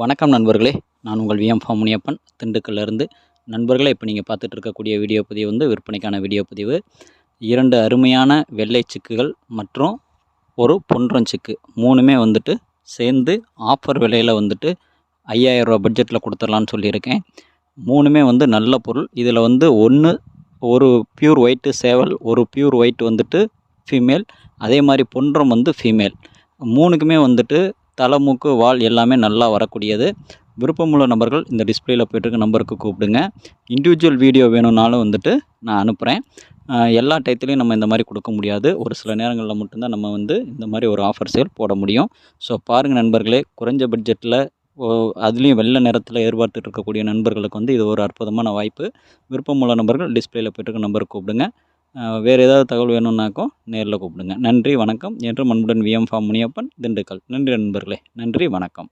வணக்கம் நண்பர்களே. நான் உங்கள் விஎம் ஃபார்ம் முனியப்பன். திண்டுக்கல்லேருந்து நண்பர்களே இப்போ நீங்கள் பார்த்துட்டு இருக்கக்கூடிய வீடியோ பதிவு வந்து விற்பனைக்கான வீடியோ பதிவு. இரண்டு அருமையான வெள்ளை சிக்குகள் மற்றும் ஒரு பொன்றம் சிக்கு மூணுமே வந்துட்டு சேர்ந்து ஆஃபர் விலையில் வந்துட்டு ஐயாயிரரூபா பட்ஜெட்டில் கொடுத்துடலான்னு சொல்லியிருக்கேன். மூணுமே வந்து நல்ல பொருள். இதில் வந்து ஒன்று ஒரு பியூர் ஒயிட்டு சேவல் ஒரு பியூர் ஒயிட் வந்துட்டு ஃபீமேல் அதே மாதிரி பொன்றம் வந்து ஃபீமேல் மூணுக்குமே வந்துட்டு தலை மூக்கு வால் எல்லாமே நல்லா வரக்கூடியது. விருப்பமுள்ள நபர்கள் இந்த டிஸ்பிளேயில் போய்ட்டுருக்க நம்பருக்கு கூப்பிடுங்க. இண்டிவிஜுவல் வீடியோ வேணும்னாலும் வந்துட்டு நான் அனுப்புகிறேன் எல்லா டயத்துலையும் நம்ம இந்த மாதிரி கொடுக்க முடியாது. ஒரு சில நேரங்களில் மட்டும்தான் நம்ம வந்து இந்த மாதிரி ஒரு ஆஃபர் சேல் போட முடியும். ஸோ பாருங்கள் நண்பர்களே குறைஞ்ச பட்ஜெட்டில் அதுலேயும் வெள்ளை நேரத்தில் எதிர்பார்த்துட்டு இருக்கக்கூடிய நண்பர்களுக்கு வந்து இது ஒரு அற்புதமான வாய்ப்பு. விருப்பமுள்ள நபர்கள் டிஸ்பிளேயில் போய்ட்டு இருக்க நம்பருக்கு கூப்பிடுங்க. வேறு ஏதாவது தகவல் வேணும்னாக்கும் நேரில் கூப்பிடுங்க. நன்றி வணக்கம். என்று மண்புடன் விஎம் ஃபார்ம் முனியப்பன் திண்டுக்கல். நன்றி நண்பர்களே. நன்றி வணக்கம்.